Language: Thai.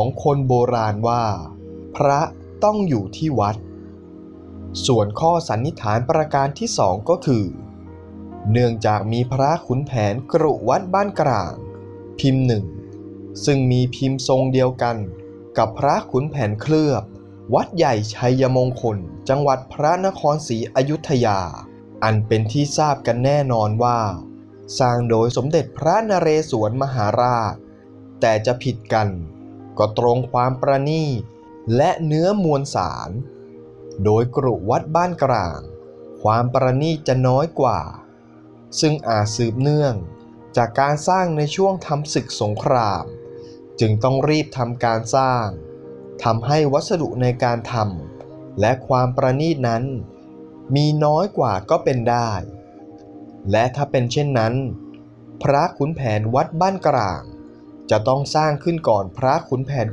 ของคนโบราณว่า พระต้องอยู่ที่วัด ส่วนข้อสันนิษฐานประการที่สองก็คือ เนื่องจากมีพระขุนแผนกรุวัดบ้านกลาง พิมพ์หนึ่ง ซึ่งมีพิมพ์ทรงเดียวกันกับพระขุนแผนเคลือบ วัดใหญ่ชัยมงคล จังหวัดพระนครศรีอยุธยา อันเป็นที่ทราบกันแน่นอนว่า สร้างโดยสมเด็จพระนเรศวรมหาราช แต่จะผิดกัน ก็ตรงความประณีตและเนื้อมวลสาร โดยกรุวัดบ้านกลาง ความประณีตจะน้อยกว่า ซึ่งอาจสืบเนื่องจากการสร้างในช่วงทำศึกสงคราม จึงต้องรีบทำการสร้างทำให้วัสดุในการทำและความประณีตนั้น มีน้อยกว่าก็เป็นได้ และถ้าเป็นเช่นนั้น พระขุนแผนวัดบ้านกลาง จะต้องสร้างขึ้นก่อนพระขุนแผน